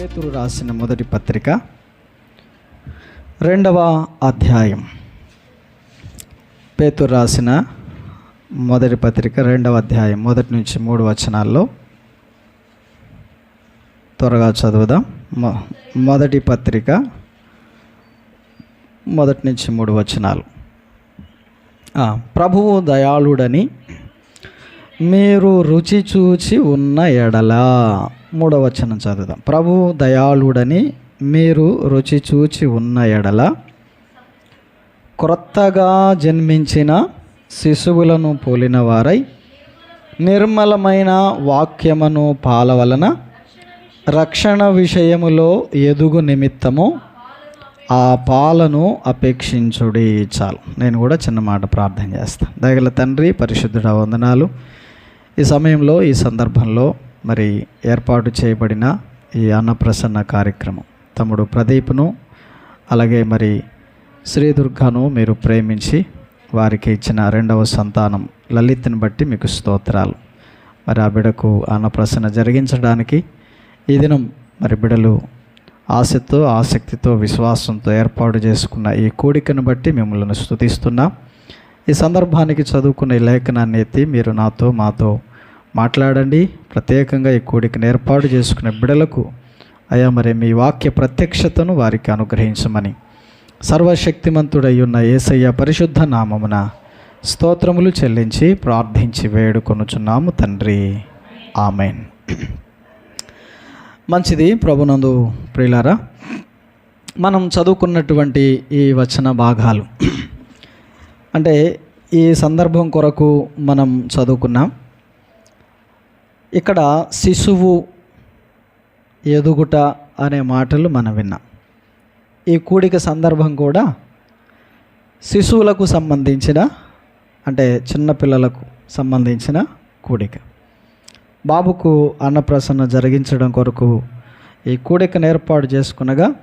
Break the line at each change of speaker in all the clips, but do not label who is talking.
పేతురు రాసిన మొదటి పత్రిక రెండవ అధ్యాయం. పేతురు రాసిన మొదటి పత్రిక రెండవ అధ్యాయం మొదటి నుంచి మూడు వచనాల్లో. త్వరగా చదువుదాం. మొదటి పత్రిక మొదటి నుంచి మూడు వచనాలు. ప్రభువు దయాళుడని మీరు రుచి చూచి ఉన్న ఎడల మూడవ వచనం చదువుదాం. ప్రభు దయాళుడని మీరు రుచి చూచి ఉన్న ఎడల క్రొత్తగా జన్మించిన శిశువులను పోలిన వారై నిర్మలమైన వాక్యమును పాల వలన రక్షణ విషయములో ఎదుగు నిమిత్తము ఆ పాలను అపేక్షించుడి చాలు. నేను కూడా చిన్న మాట ప్రార్థన చేస్తాను దగల తండ్రి పరిశుద్ధుడ వందనాలు. ఈ సమయంలో ఈ సందర్భంలో మరి ఏర్పాటు చేయబడిన ఈ అన్నప్రసన్న కార్యక్రమం. తమ్ముడు ప్రదీప్ను అలాగే మరి శ్రీదుర్గను మీరు ప్రేమించి వారికి ఇచ్చిన రెండవ సంతానం లలిత్ని బట్టి మీకు స్తోత్రాలు. మరి ఆ బిడకు అన్నప్రసన్న జరిగించడానికి ఈ దినం మరి బిడలు ఆశతో ఆసక్తితో విశ్వాసంతో ఏర్పాటు చేసుకున్న ఈ కోడికను బట్టి మిమ్మల్ని స్తుతిస్తున్నాం. ఈ సందర్భానికి చదువుకున్న ఈ లేఖనాన్ని ఎత్తి మీరు నాతో మాతో మాట్లాడండి. ప్రత్యేకంగా ఈ కోడికను ఏర్పాటు చేసుకున్న బిడలకు అయా మరి మీ వాక్య ప్రత్యక్షతను వారికి అనుగ్రహించమని. సర్వశక్తిమంతుడై ఉన్న ఏసయ్య పరిశుద్ధ నామమున స్తోత్రములు చెల్లించి ప్రార్థించి వేడుకొనుచున్నాము తండ్రి. ఆమెన్. మంచిది ప్రభునందు ప్రియులారా మనం చదువుకున్నటువంటి ఈ వచన భాగాలు. అంటే ఈ సందర్భం కొరకు మనం చదువుకున్నాం. ఇక్కడ శిశువు ఎదుగుట అనే మాటలు మనం విన్నాం. ఈ కూడిక సందర్భం కూడా శిశువులకు సంబంధించిన అంటే చిన్నపిల్లలకు సంబంధించిన కూడిక. బాబుకు అన్నప్రసన్న జరిగించడం కొరకు ఈ కూడికను ఏర్పాటు చేసుకునగా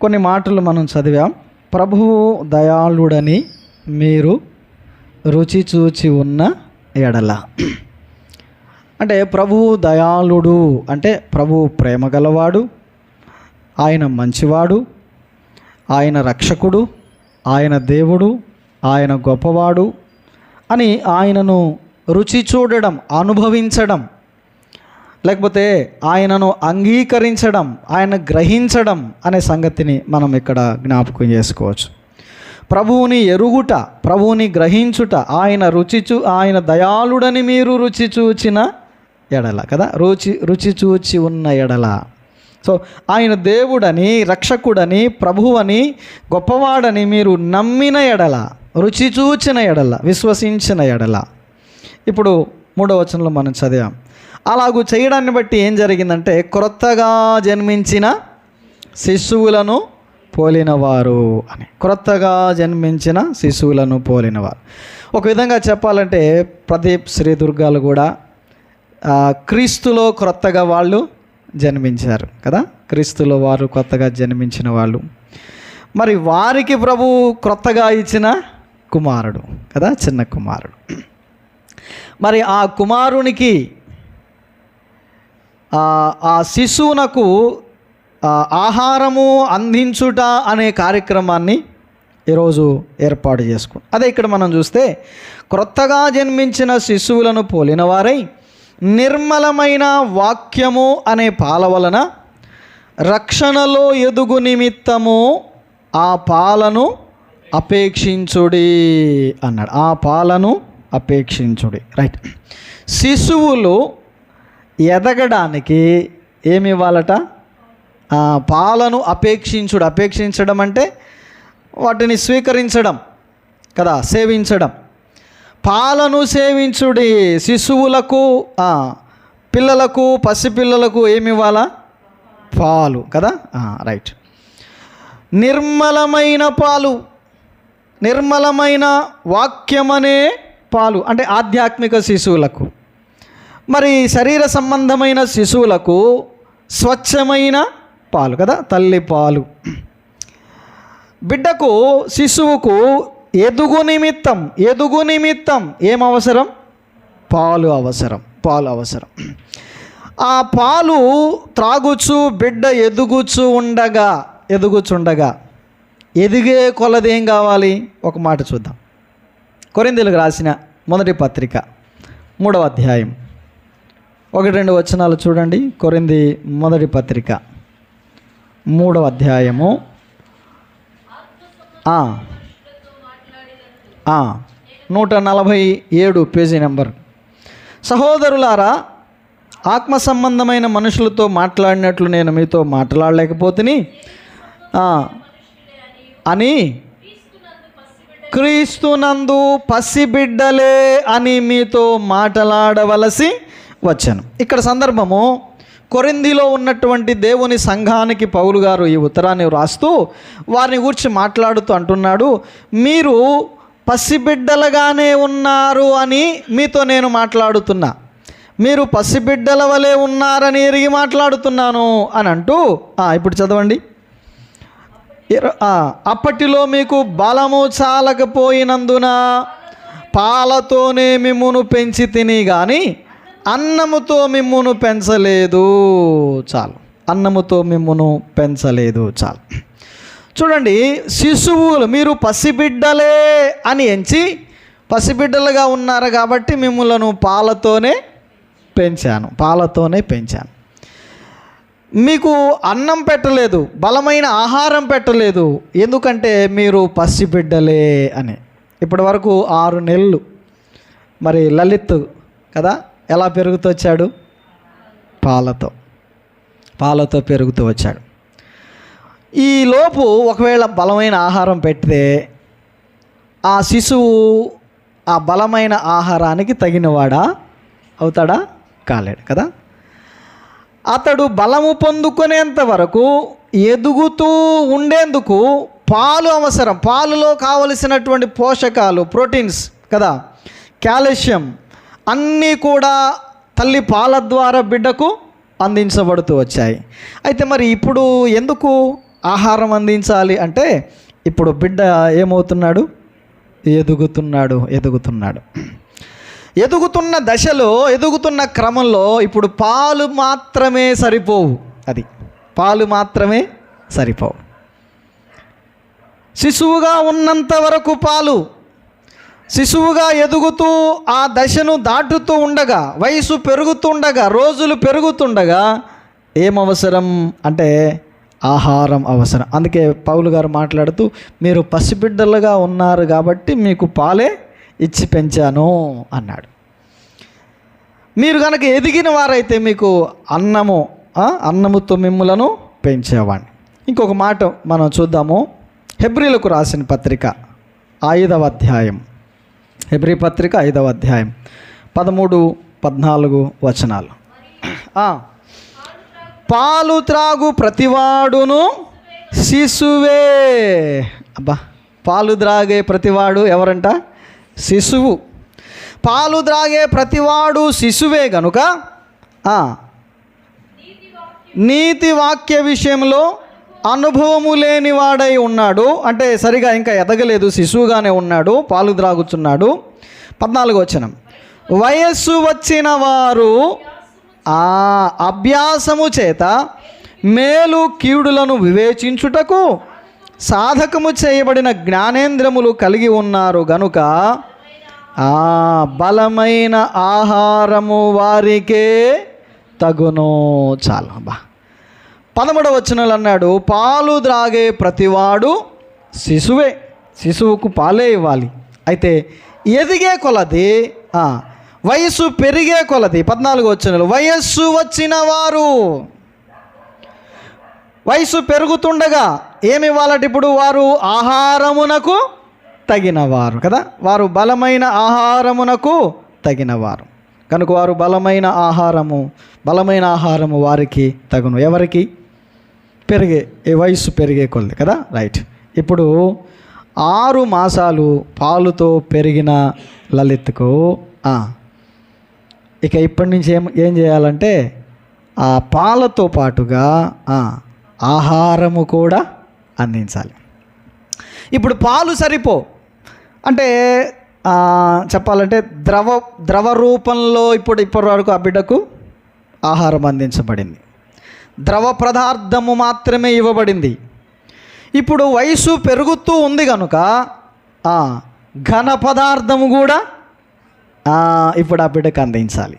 కొన్ని మాటలు మనం చదివాం. ప్రభువు దయాళుడని మీరు రుచి చూచి ఉన్న ఎడల అంటే ప్రభువు దయాళుడు అంటే ప్రభువు ప్రేమ గలవాడు ఆయన మంచివాడు ఆయన రక్షకుడు ఆయన దేవుడు ఆయన గొప్పవాడు అని ఆయనను రుచి చూడడం అనుభవించడం లేకపోతే ఆయనను అంగీకరించడం ఆయన గ్రహించడం అనే సంగతిని మనం ఇక్కడ జ్ఞాపకం చేసుకోవచ్చు. ప్రభువుని ఎరుగుట ప్రభువుని గ్రహించుట ఆయన రుచి చూ ఆయన దయాళుడని మీరు రుచి చూచిన ఎడల కదా? రుచి రుచి చూచి ఉన్న ఎడల. సో ఆయన దేవుడని రక్షకుడని ప్రభువని గొప్పవాడని మీరు నమ్మిన ఎడల రుచి చూచిన ఎడల విశ్వసించిన ఎడల. ఇప్పుడు మూడో వచనంలో మనం చదివాం. అలాగూ చేయడాన్ని బట్టి ఏం జరిగిందంటే క్రొత్తగా జన్మించిన శిశువులను పోలినవారు అని. క్రొత్తగా జన్మించిన శిశువులను పోలినవారు. ఒక విధంగా చెప్పాలంటే ప్రదీప్ శ్రీ దుర్గాలు కూడా క్రీస్తులో క్రొత్తగా వాళ్ళు జన్మించారు కదా? క్రీస్తులో వారు కొత్తగా జన్మించిన వాళ్ళు. మరి వారికి ప్రభు క్రొత్తగా ఇచ్చిన కుమారుడు కదా? చిన్న కుమారుడు. మరి ఆ కుమారునికి ఆ శిశువునకు ఆహారము అందించుట అనే కార్యక్రమాన్ని ఈరోజు ఏర్పాటు చేసుకున్నాం. అదే ఇక్కడ మనం చూస్తే క్రొత్తగా జన్మించిన శిశువులను పోలినవారై నిర్మలమైన వాక్యము అనే పాల వలన రక్షణలో ఎదుగు నిమిత్తము ఆ పాలను అపేక్షించుడి అన్నాడు. ఆ పాలను అపేక్షించుడి. రైట్. శిశువులు ఎదగడానికి ఏమి ఇవ్వాలట? పాలను అపేక్షించుడు. అపేక్షించడం అంటే వాటిని స్వీకరించడం కదా సేవించడం. పాలను సేవించుడి శిశువులకు పిల్లలకు పసిపిల్లలకు ఏమి ఇవ్వాలా పాలు కదా? రైట్. నిర్మలమైన పాలు నిర్మలమైన వాక్యమనే పాలు అంటే ఆధ్యాత్మిక శిశువులకు. మరి శరీర సంబంధమైన శిశువులకు స్వచ్ఛమైన పాలు కదా? తల్లి పాలు. బిడ్డకు శిశువుకు ఎదుగు నిమిత్తం ఎదుగు నిమిత్తం ఏం అవసరం? పాలు అవసరం పాలు అవసరం. ఆ పాలు త్రాగుచు బిడ్డ ఎదుగుచు ఉండగా ఎదుగుచుండగా ఎదిగే కొలది ఏం కావాలి? ఒక మాట చూద్దాం. కొరిందులకు రాసిన మొదటి పత్రిక మూడవ అధ్యాయం. ఒకటి రెండు వచనాలు చూడండి. కొరింది మొదటి పత్రిక మూడవ అధ్యాయము. ఆ, నూట నలభై ఏడు పేజీ నెంబర్. సహోదరులారా ఆత్మ సంబంధమైన మనుషులతో మాట్లాడినట్లు నేను మీతో మాట్లాడలేకపోతుని అని క్రీస్తునందు పసిబిడ్డలే అని మీతో మాట్లాడవలసి వచ్చాను. ఇక్కడ సందర్భము కొరిందిలో ఉన్నటువంటి దేవుని సంఘానికి పౌలు గారు ఈ ఉత్తరాన్ని వ్రాస్తూ వారిని గురించి మాట్లాడుతూ అంటున్నాడు మీరు పసిబిడ్డలుగానే ఉన్నారు అని మీతో నేను మాట్లాడుతున్నా. మీరు పసిబిడ్డల వలె ఉన్నారని ఎరిగి మాట్లాడుతున్నాను అని అంటూ ఇప్పుడు చదవండి. అప్పటిలో మీకు బలము చాలకపోయినందున పాలతోనే మిమ్మును పెంచి తిని కానీ అన్నముతో మిమ్మును పెంచలేదు చాలు. అన్నముతో మిమ్మును పెంచలేదు చాలు. చూడండి శిశువులు మీరు పసిబిడ్డలే అని ఎంచి పసిబిడ్డలుగా ఉన్నారు కాబట్టి మిమ్మల్ని పాలతోనే పెంచాను పాలతోనే పెంచాను. మీకు అన్నం పెట్టలేదు బలమైన ఆహారం పెట్టలేదు ఎందుకంటే మీరు పసిబిడ్డలే అని. ఇప్పటి వరకు ఆరు నెలలు. మరి లలిత్ కదా ఎలా పెరుగుతూ వచ్చాడు? పాలతో. పాలతో పెరుగుతూ వచ్చాడు. ఈ లోపు ఒకవేళ బలమైన ఆహారం పెడితే ఆ శిశువు ఆ బలమైన ఆహారానికి తగినవాడా? అవుతాడా? కాలేడు కదా? అతడు బలము పొందుకునేంత వరకు ఎదుగుతూ ఉండేందుకు పాలు అవసరం. పాలులో కావలసినటువంటి పోషకాలు ప్రోటీన్స్ కదా? కాల్షియం అన్నీ కూడా తల్లి పాల ద్వారా బిడ్డకు అందించబడుతూ వచ్చాయి. అయితే మరి ఇప్పుడు ఎందుకు ఆహారం అందించాలి అంటే ఇప్పుడు బిడ్డ ఏమవుతున్నాడు? ఎదుగుతున్నాడు ఎదుగుతున్నాడు. ఎదుగుతున్న దశలో ఎదుగుతున్న క్రమంలో ఇప్పుడు పాలు మాత్రమే సరిపోవు. అది పాలు మాత్రమే సరిపోవు. శిశువుగా ఉన్నంత వరకు పాలు. శిశువుగా ఎదుగుతూ ఆ దశను దాటుతూ ఉండగా వయసు పెరుగుతుండగా రోజులు పెరుగుతుండగా ఏమవసరం? అంటే ఆహారం అవసరం. అందుకే పౌలు గారు మాట్లాడుతూ మీరు పసిబిడ్డలుగా ఉన్నారు కాబట్టి మీకు పాలే ఇచ్చి పెంచాను అన్నాడు. మీరు కనుక ఎదిగిన వారైతే మీకు అన్నము అన్నముతో మిమ్ములను పెంచేవాడిని ఇంకొక మాట మనం చూద్దాము. హెబ్రిలకు రాసిన పత్రిక ఐదవ అధ్యాయం. హెబ్రి పత్రిక ఐదవ అధ్యాయం. పదమూడు పద్నాలుగు వచనాలు. పాలు త్రాగు ప్రతివాడును శిశువే. అబ్బా పాలు త్రాగే ప్రతివాడు ఎవరంట? శిశువు. పాలు త్రాగే ప్రతివాడు శిశువే గనుక నీతి వాక్య విషయంలో అనుభవము లేని వాడై ఉన్నాడు. అంటే సరిగా ఇంకా ఎదగలేదు శిశువుగానే ఉన్నాడు పాలు త్రాగుచున్నాడు. పద్నాలుగు వచనం. వయస్సు వచ్చిన వారు ఆ అభ్యాసము చేత మేలు కీడులను వివేచించుటకు సాధకము చేయబడిన జ్ఞానేంద్రములు కలిగి ఉన్నారు గనుక ఆ బలమైన ఆహారము వారికే తగును. చాలా బా పదమూడవ వచనాలు అన్నాడు పాలు త్రాగే ప్రతివాడు శిశువే శిశువుకు పాలే ఇవ్వాలి. అయితే ఎదిగే కొలది వయస్సు పెరిగే కొలది. పద్నాలుగు వచ్చిన వయస్సు వచ్చిన వారు. వయసు పెరుగుతుండగా ఏమి ఇవ్వాలట ఇప్పుడు? వారు ఆహారమునకు తగినవారు కదా? వారు బలమైన ఆహారమునకు తగినవారు. కనుక వారు బలమైన ఆహారము బలమైన ఆహారము వారికి తగును. ఎవరికి? పెరిగే ఈ వయసు పెరిగే కొలది కదా? రైట్. ఇప్పుడు ఆరు మాసాలు పాలుతో పెరిగిన లలిత్కు ఇక ఇప్పటి నుంచి ఏం ఏం చేయాలంటే ఆ పాలతో పాటుగా ఆహారము కూడా అందించాలి. ఇప్పుడు పాలు సరిపో. అంటే చెప్పాలంటే ద్రవ ద్రవ రూపంలో ఇప్పుడు ఇప్పటి వరకు ఆ బిడ్డకు ఆహారం అందించబడింది. ద్రవ పదార్థము మాత్రమే ఇవ్వబడింది. ఇప్పుడు వయసు పెరుగుతూ ఉంది కనుక ఘన పదార్థము కూడా ఇప్పుడు ఆ బిడ్డకు అందించాలి.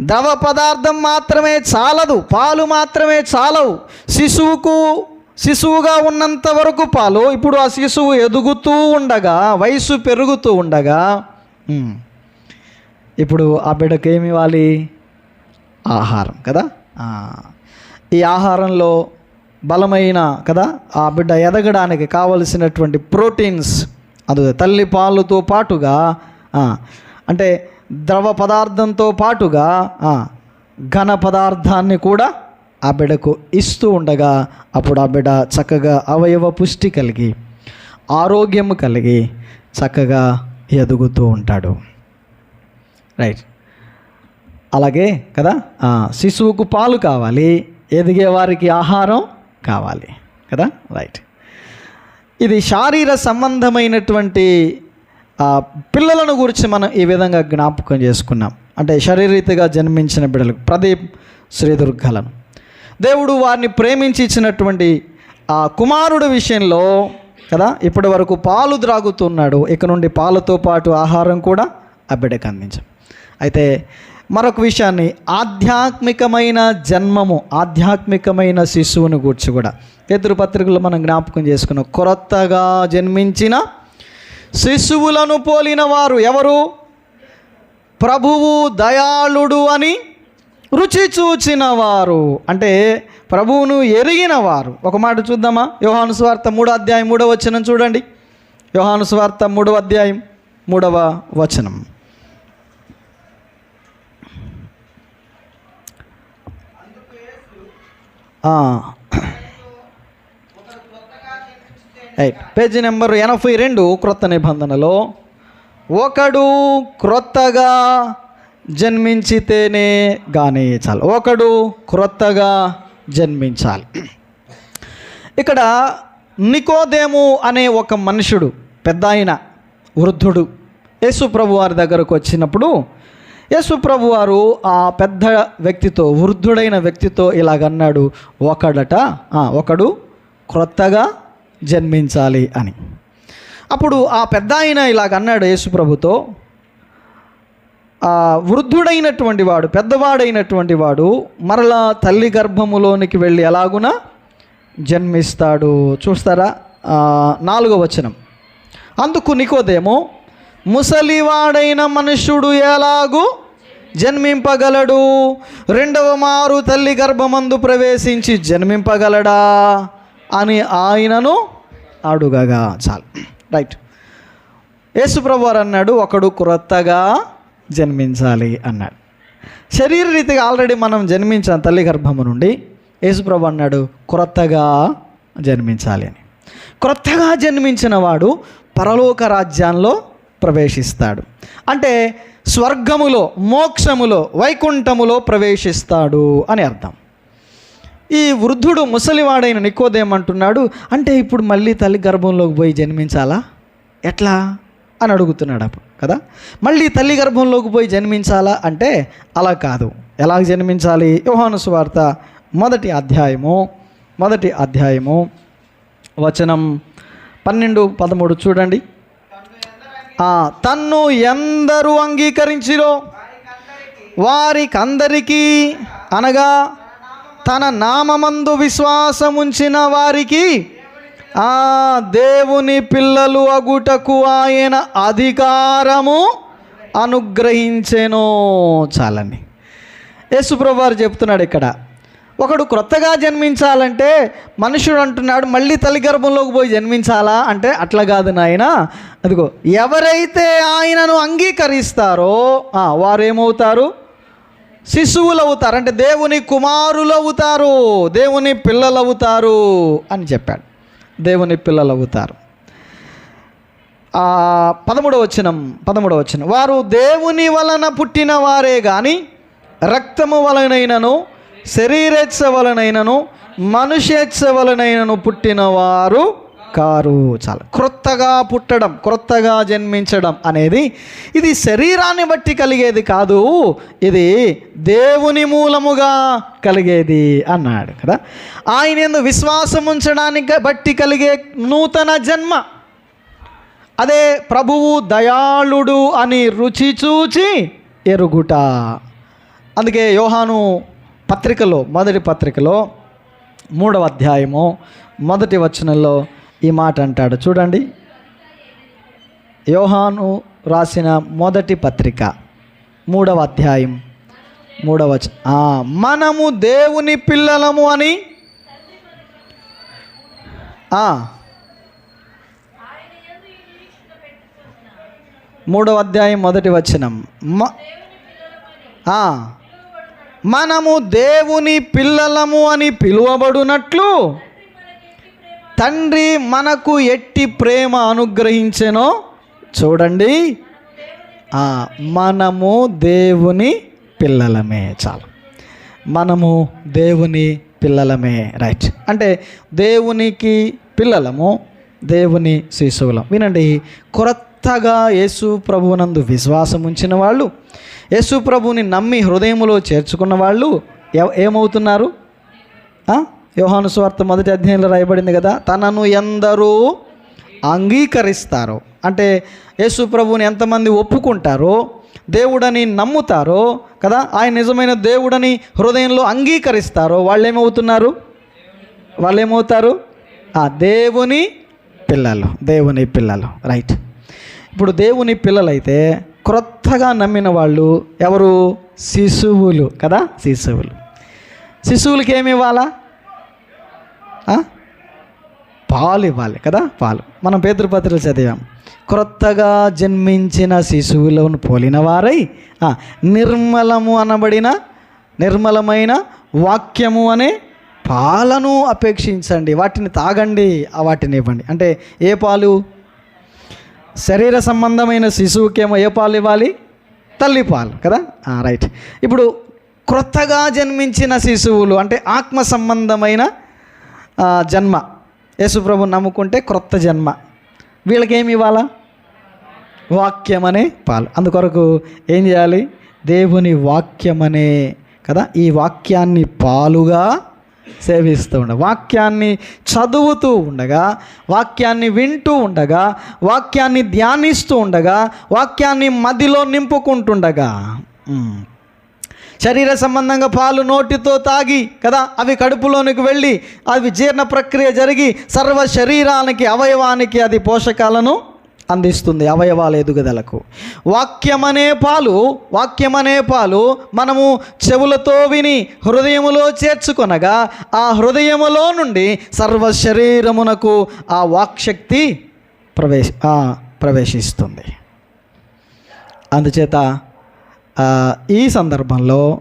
ద్రవ పదార్థం మాత్రమే చాలదు పాలు మాత్రమే చాలవు. శిశువుకు శిశువుగా ఉన్నంత వరకు పాలు ఇప్పుడు ఆ శిశువు ఎదుగుతూ ఉండగా వయసు పెరుగుతూ ఉండగా ఇప్పుడు ఆ బిడ్డకు ఏమి ఇవ్వాలి? ఆహారం కదా? ఈ ఆహారంలో బలమైన కదా? ఆ బిడ్డ ఎదగడానికి కావలసినటువంటి ప్రోటీన్స్ అది తల్లి పాలుతో పాటుగా అంటే ద్రవ పదార్థంతో పాటుగా ఘన పదార్థాన్ని కూడా ఆ బిడ్డకు ఇస్తూ ఉండగా అప్పుడు ఆ బిడ్డ చక్కగా అవయవ పుష్టి కలిగి ఆరోగ్యము కలిగి చక్కగా ఎదుగుతూ ఉంటాడు. రైట్. అలాగే కదా శిశువుకు పాలు కావాలి ఎదిగే వారికి ఆహారం కావాలి కదా రైట్. ఇది శారీర సంబంధమైనటువంటి పిల్లలను గురించి మనం ఈ విధంగా జ్ఞాపకం చేసుకున్నాం. అంటే శరీరీతిగా జన్మించిన బిడ్డలకు ప్రదీప్ శ్రీదుర్గలను. దేవుడు వారిని ప్రేమించి ఇచ్చినటువంటి ఆ కుమారుడు విషయంలో కదా ఇప్పటి వరకు పాలు త్రాగుతున్నాడు. ఇక నుండి పాలతో పాటు ఆహారం కూడా ఆ బిడ్డకు అందించాం. అయితే మరొక విషయాన్ని ఆధ్యాత్మికమైన జన్మము ఆధ్యాత్మికమైన శిశువుని గూర్చి కూడా పేతురు పత్రికలు మనం జ్ఞాపకం చేసుకున్నాం కొత్తగా జన్మించిన శిశువులను పోలిన వారు ఎవరు? ప్రభువు దయాళుడు అని రుచి చూచిన వారు. అంటే ప్రభువును ఎరిగిన వారు. ఒక మాట చూద్దామా? యోహాను స్వార్థ మూడో అధ్యాయం మూడవ వచనం చూడండి. యోహాను స్వార్థ మూడవ అధ్యాయం మూడవ వచనం ఆ. రైట్ పేజీ నెంబర్ ఎనభై రెండు క్రొత్త నిబంధనలో ఒకడు క్రొత్తగా జన్మించితేనే కానీ చాలు. ఒకడు క్రొత్తగా జన్మించాలి. ఇక్కడ నికోదేము అనే ఒక మనుషుడు పెద్ద ఆయన వృద్ధుడు యేసుప్రభు వారి దగ్గరకు వచ్చినప్పుడు యేసుప్రభు వారు ఆ పెద్ద వ్యక్తితో వృద్ధుడైన వ్యక్తితో ఇలాగన్నాడు. ఒకడట ఒకడు క్రొత్తగా జన్మించాలి అని. అప్పుడు ఆ పెద్ద ఆయన ఇలాగన్నాడు యేసుప్రభుతో వృద్ధుడైనటువంటి వాడు పెద్దవాడైనటువంటి వాడు మరలా తల్లి గర్భములోనికి వెళ్ళి ఎలాగున జన్మిస్తాడు చూస్తారా? నాలుగో వచనం. అందుకు నికోదేమో ముసలివాడైన మనుష్యుడు ఎలాగూ జన్మింపగలడు? రెండవ మారు తల్లి గర్భమందు ప్రవేశించి జన్మింపగలడా? అని ఆయనను అడుగగా. చాలు. రైట్. యేసుప్రభు వారు అన్నాడు ఒకడు క్రొత్తగా జన్మించాలి అన్నాడు. శరీర రీతిగా ఆల్రెడీ మనం జన్మించిన తల్లి గర్భము నుండి యేసుప్రభు అన్నాడు క్రొత్తగా జన్మించాలి అని. క్రొత్తగా జన్మించిన వాడు పరలోక రాజ్యాల్లో ప్రవేశిస్తాడు. అంటే స్వర్గములో మోక్షములో వైకుంఠములో ప్రవేశిస్తాడు అని అర్థం. ఈ వృద్ధుడు ముసలివాడైన నికోదేమంటున్నాడు అంటే ఇప్పుడు మళ్ళీ తల్లి గర్భంలోకి పోయి జన్మించాలా? ఎట్లా? అని అడుగుతున్నాడు అప్పుడు కదా? మళ్ళీ తల్లి గర్భంలోకి పోయి జన్మించాలా? అంటే అలా కాదు. ఎలా జన్మించాలి? యోహాను సువార్త మొదటి అధ్యాయము మొదటి అధ్యాయము వచనం పన్నెండు పదమూడు చూడండి. తన్ను ఎందరు అంగీకరించిరో? వారికందరికీ అనగా తన నామమందు విశ్వాసముంచిన వారికి ఆ దేవుని పిల్లలు అగుటకు ఆయన అధికారము అనుగ్రహించెను. చాలని యేసుప్రభువారు చెప్తున్నాడు ఇక్కడ. ఒకడు క్రొత్తగా జన్మించాలంటే మనుషుడు అంటున్నాడు మళ్ళీ తల్లి గర్భంలోకి పోయి జన్మించాలా? అంటే అట్లా కాదు నాయన. అదిగో ఎవరైతే ఆయనను అంగీకరిస్తారో వారేమవుతారు? వారు ఏమవుతారు శిశువులు అవుతారు అంటే దేవుని కుమారులు అవుతారు దేవుని పిల్లలు అవుతారు అని చెప్పాడు. దేవుని పిల్లలు అవుతారు పదమూడవ వచనం పదమూడవ వచనం. వారు దేవుని వలన పుట్టిన వారే కానీ రక్తము వలనైనను శరీరేచ్ఛ వలనైనను మనుషేచ్ఛ వలనైనను పుట్టిన వారు కారు చాలా. క్రొత్తగా పుట్టడం క్రొత్తగా జన్మించడం అనేది ఇది శరీరాన్ని బట్టి కలిగేది కాదు ఇది దేవుని మూలముగా కలిగేది అన్నాడు కదా. ఆయన ఎందు విశ్వాసం ఉంచడానికి బట్టి కలిగే నూతన జన్మ. అదే ప్రభువు దయాళుడు అని రుచి చూచి ఎరుగుట. అందుకే యోహాను పత్రికలో మొదటి పత్రికలో మూడవ అధ్యాయము మొదటి వచనంలో ఈ మాట అంటాడు. చూడండి. యోహాను రాసిన మొదటి పత్రిక మూడవ అధ్యాయం మూడవ మనము దేవుని పిల్లలము అని? మూడవ అధ్యాయం మొదటి వచనం. మ- మనము దేవుని పిల్లలము అని పిలువబడునట్లు? తండ్రి మనకు ఎట్టి ప్రేమ అనుగ్రహించెనో చూడండి. మనము దేవుని పిల్లలమే చాలు. మనము దేవుని పిల్లలమే రైట్. అంటే దేవునికి పిల్లలము దేవుని శిశువులం. వినండి కొత్తగా యేసు ప్రభువునందు విశ్వాసం ఉంచిన వాళ్ళు యేసు ప్రభువుని నమ్మి హృదయంలో చేర్చుకున్న వాళ్ళు ఏమవుతున్నారు? యోహాను స్వార్థ మొదటి అధ్యాయంలో రాయబడింది కదా తనను ఎందరూ అంగీకరిస్తారు. అంటే యేసు ప్రభువుని ఎంతమంది ఒప్పుకుంటారో దేవుడని నమ్ముతారో కదా ఆయన నిజమైన దేవుడని హృదయంలో అంగీకరిస్తారో వాళ్ళు ఏమవుతున్నారు వాళ్ళు ఏమవుతారు ఆ దేవుని పిల్లలు దేవుని పిల్లలు రైట్. ఇప్పుడు దేవుని పిల్లలైతే క్రొత్తగా నమ్మిన వాళ్ళు ఎవరు? శిశువులు కదా శిశువులు. శిశువులకి ఏమి ఇవ్వాలా? పాలు ఇవ్వాలి కదా? పాలు. మనం పేతృపత్రులు చదివాం. క్రొత్తగా జన్మించిన శిశువులను పోలిన వారై నిర్మలము అనబడిన నిర్మలమైన వాక్యము అనే పాలను అపేక్షించండి. వాటిని తాగండి ఆ వాటిని ఇవ్వండి. అంటే ఏ పాలు? శరీర సంబంధమైన శిశువుకేమో ఏ పాలు ఇవ్వాలి? తల్లి పాలు కదా? రైట్. ఇప్పుడు క్రొత్తగా జన్మించిన శిశువులు అంటే ఆత్మ సంబంధమైన జన్మ. యేసుప్రభు నమ్ముకుంటే క్రొత్త జన్మ. వీళ్ళకేమి ఇవ్వాలా? వాక్యం అనే పాలు. అందుకొరకు ఏం చేయాలి? దేవుని వాక్యం అనే కదా? ఈ వాక్యాన్ని పాలుగా సేవిస్తూ ఉండ. వాక్యాన్ని చదువుతూ ఉండగా వాక్యాన్ని వింటూ ఉండగా వాక్యాన్ని ధ్యానిస్తూ ఉండగా వాక్యాన్ని మదిలో నింపుకుంటుండగా శరీర సంబంధంగా పాలు నోటితో తాగి కదా అవి కడుపులోనికి వెళ్ళి అవి జీర్ణ ప్రక్రియ జరిగి సర్వ శరీరానికి అవయవానికి అది పోషకాలను అందిస్తుంది అవయవాల ఎదుగుదలకు. వాక్యమనే పాలు వాక్యమనే పాలు మనము చెవులతో విని హృదయములో చేర్చుకొనగా ఆ హృదయములో నుండి సర్వ శరీరమునకు ఆ వాక్శక్తి ప్రవేశ ప్రవేశిస్తుంది. అందుచేత ఈ సందర్భంలో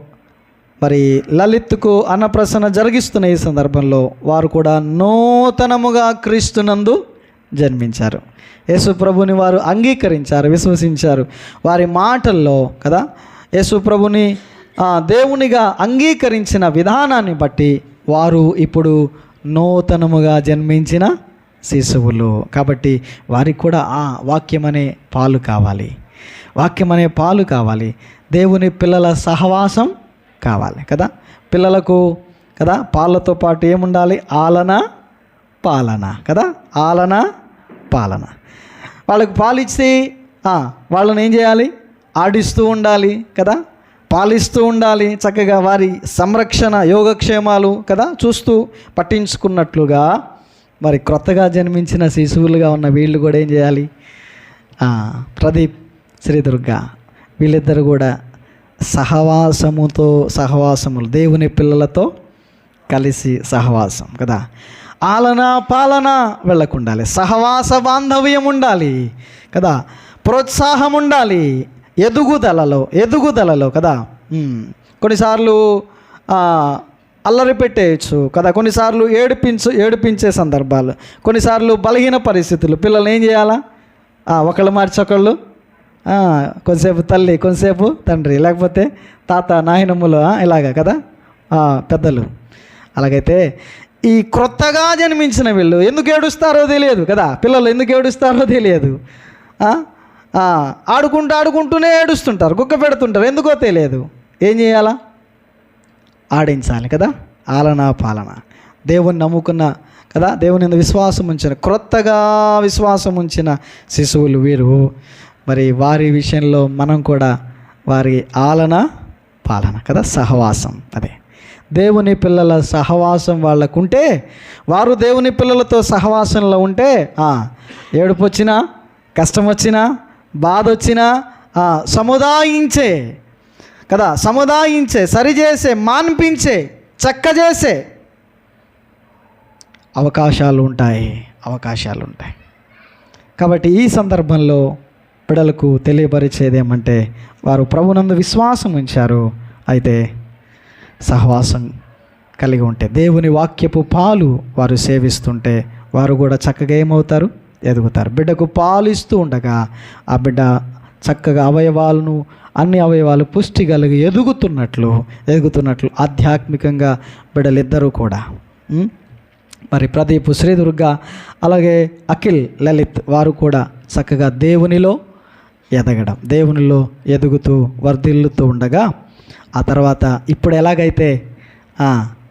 మరి లలిత్కు అన్నప్రసన్న జరిగిస్తున్న ఈ సందర్భంలో వారు కూడా నూతనముగా క్రీస్తునందు జన్మించారు. యేసు ప్రభుని వారు అంగీకరించారు విశ్వసించారు. వారి మాటల్లో కదా యేసు ప్రభుని దేవునిగా అంగీకరించిన విధానాన్ని బట్టి వారు ఇప్పుడు నూతనముగా జన్మించిన శిశువులు. కాబట్టి వారికి కూడా ఆ వాక్యం అనే పాలు కావాలి. వాక్యం అనే పాలు కావాలి. దేవుని పిల్లల సహవాసం కావాలి కదా? పిల్లలకు కదా? పాలతో పాటు ఏముండాలి? ఆలన పాలన కదా? ఆలన పాలన. వాళ్ళకు పాలు ఇచ్చి వాళ్ళని ఏం చేయాలి? ఆడిస్తూ ఉండాలి కదా? పాలిస్తూ ఉండాలి. చక్కగా వారి సంరక్షణ యోగక్షేమాలు కదా? చూస్తూ పట్టించుకున్నట్లుగా మరి క్రొత్తగా జన్మించిన శిశువులుగా ఉన్న వీళ్ళు కూడా ఏం చేయాలి? ప్రదీప్ శ్రీదుర్గ వీళ్ళిద్దరు కూడా సహవాసముతో సహవాసములు దేవుని పిల్లలతో కలిసి సహవాసం కదా? ఆలన పాలన వెళ్ళకుండాలి సహవాస బాంధవ్యం ఉండాలి కదా? ప్రోత్సాహం ఉండాలి ఎదుగుదలలో ఎదుగుదలలో కదా? కొన్నిసార్లు అల్లరి పెట్టేయచ్చు కదా? కొన్నిసార్లు ఏడిపించు ఏడిపించే సందర్భాలు కొన్నిసార్లు బలహీన పరిస్థితులు పిల్లలు ఏం చేయాలా? ఒకళ్ళు మార్చి ఒకళ్ళు కొంతసేపు తల్లి కొంతసేపు తండ్రి లేకపోతే తాత నాయనమ్ములు ఇలాగా ఇలాగ కదా? పెద్దలు. అలాగైతే ఈ క్రొత్తగా జన్మించిన వీళ్ళు ఎందుకు ఏడుస్తారో తెలియదు కదా? పిల్లలు ఎందుకు ఏడుస్తారో తెలియదు. ఆడుకుంటూ ఆడుకుంటూనే ఏడుస్తుంటారు కుక్క పెడుతుంటారు ఎందుకో తెలియదు. ఏం చేయాలా? ఆడించాలి కదా? ఆలన పాలన. దేవుణ్ణి నమ్ముకున్న కదా? దేవుని విశ్వాసం ఉంచిన క్రొత్తగా విశ్వాసం ఉంచిన శిశువులు వీరు. మరి వారి విషయంలో మనం కూడా వారి ఆలన పాలన కదా? సహవాసం అదే. దేవుని పిల్లల సహవాసం వాళ్ళకుంటే వారు దేవుని పిల్లలతో సహవాసంలో ఉంటే ఏడుపు వచ్చినా కష్టం వచ్చినా బాధ వచ్చినా సముదాయించే కదా? సముదాయించే సరిచేసే మాన్పించే చక్కజేసే అవకాశాలు ఉంటాయి అవకాశాలు ఉంటాయి కాబట్టి ఈ సందర్భంలో బిడలకు తెలియపరిచేదేమంటే వారు ప్రభునందు విశ్వాసం ఉంచారు. అయితే సహవాసం కలిగి ఉంటే దేవుని వాక్యపు పాలు వారు సేవిస్తుంటే వారు కూడా చక్కగా ఏమవుతారు? ఎదుగుతారు. బిడ్డకు పాలు ఇస్తూ ఉండగా ఆ బిడ్డ చక్కగా అవయవాలను అన్ని అవయవాలు పుష్టి కలిగి ఎదుగుతున్నట్లు ఎదుగుతున్నట్లు ఆధ్యాత్మికంగా బిడ్డలిద్దరూ కూడా. మరి ప్రదీప్ శ్రీదుర్గ అలాగే అఖిల్ లలిత్ వారు కూడా చక్కగా దేవునిలో ఎదగడం. దేవునిలో ఎదుగుతూ వర్ధిల్లుతూ ఉండగా ఆ తర్వాత ఇప్పుడు ఎలాగైతే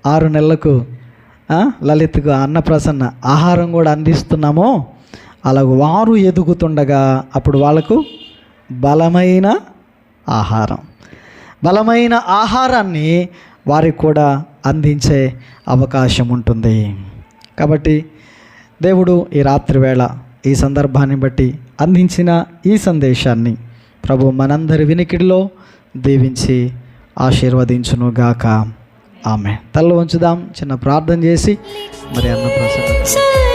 ఆరు నెలలకు లలిత్కు అన్నప్రసన్న ఆహారం కూడా అందిస్తున్నామో అలాగ వారు ఎదుగుతుండగా అప్పుడు వాళ్ళకు బలమైన ఆహారం. బలమైన ఆహారాన్ని వారికి కూడా అందించే అవకాశం ఉంటుంది. కాబట్టి దేవుడు ఈ రాత్రి వేళ ఈ సందర్భాన్ని బట్టి అందించిన ఈ సందేశాన్ని ప్రభు మనందరి వినికిడిలో దీవించి ఆశీర్వదించునుగాక. ఆమె తల్ల ఉంచుదాం చిన్న ప్రార్థన చేసి మరి అన్న ప్రసన్న